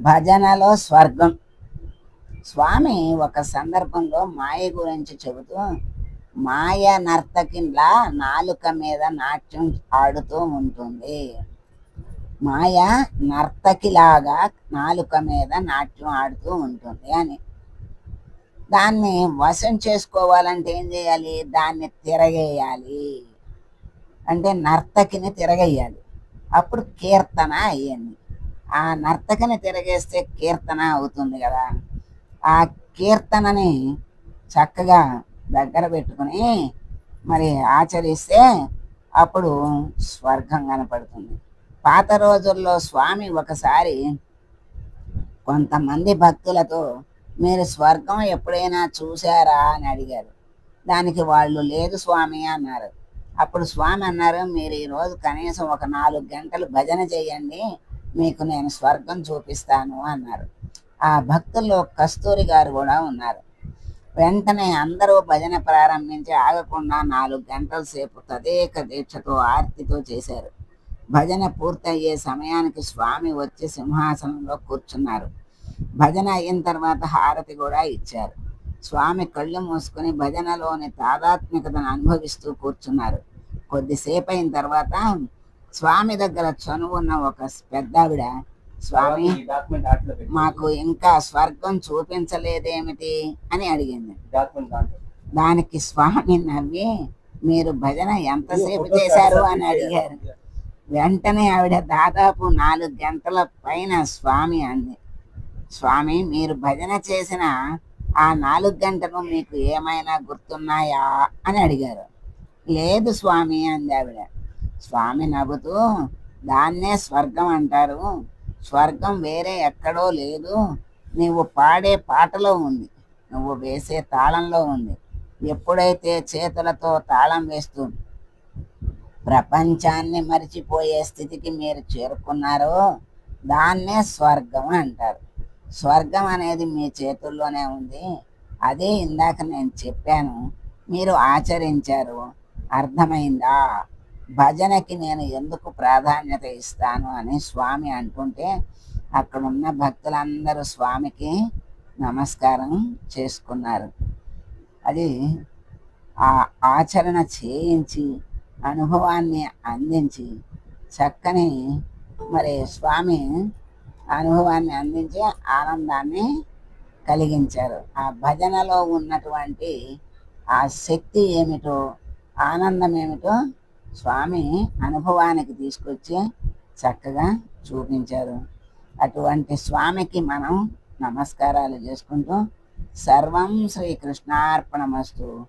భజనలో స్వర్గం. స్వామి ఒక సందర్భంలో మాయ గురించి చెబుతూ మాయ నర్తకిలా నాలుక మీద నాట్యం ఆడుతూ ఉంటుంది. మాయ నర్తకిలాగా నాలుక మీద నాట్యం ఆడుతూ ఉంటుంది అని. దాన్ని వశం చేసుకోవాలంటే ఏం చేయాలి? దాన్ని తిరగేయాలి. అంటే నర్తకిని తిరగేయాలి. అప్పుడు కీర్తన అయ్యింది. ఆ నర్తకిని తిరగేస్తే కీర్తన అవుతుంది కదా. ఆ కీర్తనని చక్కగా దగ్గర పెట్టుకుని మరి ఆచరిస్తే అప్పుడు స్వర్గం కనపడుతుంది. పాత రోజుల్లో స్వామి ఒకసారి కొంతమంది భక్తులతో మీరు స్వర్గం ఎప్పుడైనా చూశారా అని అడిగారు. దానికి వాళ్ళు లేదు స్వామి అన్నారు. అప్పుడు స్వామి అన్నారు మీరు ఈరోజు కనీసం ఒక నాలుగు గంటలు భజన చేయండి. మీకు నేను స్వర్గం చూపిస్తాను అన్నారు. ఆ భక్తుల్లో కస్తూరి గారు కూడా ఉన్నారు. వెంటనే అందరూ భజన ప్రారంభించి ఆగకుండా నాలుగు గంటల సేపు తదేక దీక్షతో ఆర్తితో చేశారు. భజన పూర్తయ్యే సమయానికి స్వామి వచ్చి సింహాసనంలో కూర్చున్నారు. భజన అయిన తర్వాత హారతి కూడా ఇచ్చారు. స్వామి కళ్ళు మూసుకొని భజనలోని తాదాత్మికతను అనుభవిస్తూ కూర్చున్నారు. కొద్దిసేపు అయిన తర్వాత స్వామి దగ్గర చనువున్న ఒక పెద్దావిడ స్వామి మాకు ఇంకా స్వర్గం చూపించలేదేమిటి? అని అడిగింది. దానికి స్వామి నవ్వి మీరు భజన ఎంతసేపు చేశారు? అని అడిగారు. వెంటనే ఆవిడ దాదాపు నాలుగు గంటల పైన స్వామి అంది. స్వామి మీరు భజన చేసిన ఆ నాలుగు గంటలు మీకు ఏమైనా గుర్తున్నాయా? అని అడిగారు. లేదు స్వామి అంది ఆవిడ. స్వామి నవ్వుతూ దాన్నే స్వర్గం అంటారు. స్వర్గం వేరే ఎక్కడో లేదు. నువ్వు పాడే పాటలో ఉంది. నువ్వు వేసే తాళంలో ఉంది. ఎప్పుడైతే చేతులతో తాళం వేస్తూ ప్రపంచాన్ని మరిచిపోయే స్థితికి మీరు చేరుకున్నారో దాన్నే స్వర్గం అంటారు. స్వర్గం అనేది మీ చేతుల్లోనే ఉంది. అదే ఇందాక నేను చెప్పాను. మీరు ఆచరించారు. అర్థమైందా? భజనకి నేను ఎందుకు ప్రాధాన్యత ఇస్తాను అని స్వామి అంటుంటే అక్కడ ఉన్న భక్తులందరూ స్వామికి నమస్కారం చేసుకున్నారు. అది ఆ ఆచరణ చేయించి అనుభవాన్ని అందించి చక్కని మరి స్వామి అనుభవాన్ని అందించి ఆనందాన్ని కలిగించారు. ఆ భజనలో ఉన్నటువంటి ఆ శక్తి ఏమిటో ఆనందం ఏమిటో స్వామి అనుభవానికి తీసుకొచ్చి చక్కగా చూపించారు. అటువంటి స్వామికి మనం నమస్కారాలు చేసుకుంటూ సర్వం శ్రీకృష్ణార్పణమస్తు.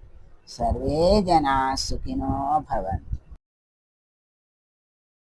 సర్వే జనా సుఖినో భవంతు.